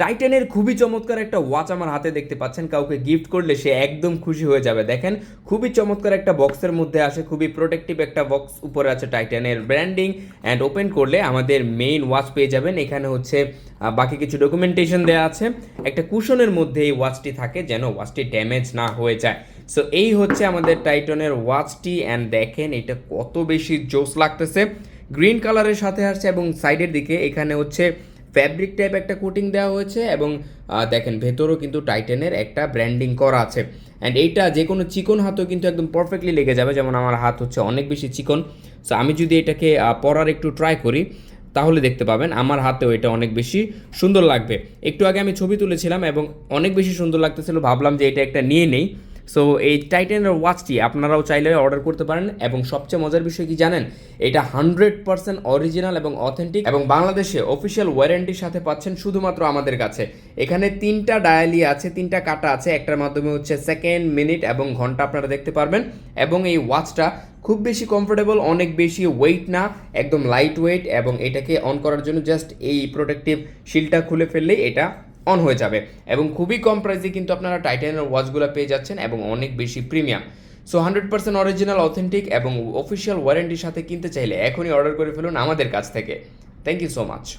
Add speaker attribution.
Speaker 1: টাইটানের খুবই চমৎকার একটা ওয়াচ আমার হাতে দেখতে পাচ্ছেন। কাউকে গিফট করলে সে একদম খুশি হয়ে যাবে। দেখেন, খুবই চমৎকার একটা বক্সের মধ্যে আসে, খুবই প্রোটেক্টিভ একটা বক্স উপরে আছে টাইটানের ব্র্যান্ডিং অ্যান্ড ওপেন করলে আমাদের মেইন ওয়াচ পেয়ে যাবেন। এখানে হচ্ছে বাকি কিছু ডকুমেন্টেশন দেওয়া আছে। একটা কুশনের মধ্যে এই ওয়াচটি থাকে যেন ওয়াচটি ড্যামেজ না হয়ে যায়। সো এই হচ্ছে আমাদের টাইটনের ওয়াচটি অ্যান্ড দেখেন, এটা কত বেশি জোস লাগতেছে। গ্রিন কালারের সাথে আসছে এবং সাইডের দিকে এখানে হচ্ছে ফ্যাব্রিক টাইপ একটা কোটিং দেওয়া হয়েছে এবং দেখেন ভেতরও কিন্তু টাইটেনের একটা ব্র্যান্ডিং করা আছে। অ্যান্ড এইটা যে কোনো চিকন হাতও কিন্তু একদম পারফেক্টলি লেগে যাবে, যেমন আমার হাত হচ্ছে অনেক বেশি চিকন। সো আমি যদি এটাকে পরার একটু ট্রাই করি, তাহলে দেখতে পাবেন আমার হাতেও এটা অনেক বেশি সুন্দর লাগবে। একটু আগে আমি ছবি তুলেছিলাম এবং অনেক বেশি সুন্দর লাগতেছিল, ভাবলাম যে এটা একটা নিয়ে নেই। সো এই টাইটানের ওয়াচটি আপনারাও চাইলে অর্ডার করতে পারেন এবং সবচেয়ে মজার বিষয় কি জানেন? এটা হান্ড্রেড পার্সেন্ট অরিজিনাল এবং অথেন্টিক এবং বাংলাদেশে অফিসিয়াল ওয়ারেন্টির সাথে পাচ্ছেন শুধুমাত্র আমাদের কাছে। এখানে তিনটা ডায়ালি আছে, তিনটা কাটা আছে, একটার মাধ্যমে হচ্ছে সেকেন্ড মিনিট এবং ঘণ্টা আপনারা দেখতে পারবেন এবং এই ওয়াচটা খুব বেশি কমফোর্টেবল অনেক বেশি ওয়েট না, একদম লাইট ওয়েট এবং এটাকে অন করার জন্য জাস্ট এই প্রোটেক্টিভ শিলটা খুলে ফেললেই এটা অন হয়ে যাবে। এবং খুবই কম প্রাইসে কিন্তু আপনারা টাইটানের ওয়াচগুলো পেয়ে যাচ্ছেন এবং অনেক বেশি premium so hundred percent original authentic এবং অফিসিয়াল ওয়ারেন্টির সাথে কিনতে চাইলে এখনই অর্ডার করে ফেলুন আমাদের কাছ থেকে। Thank you so much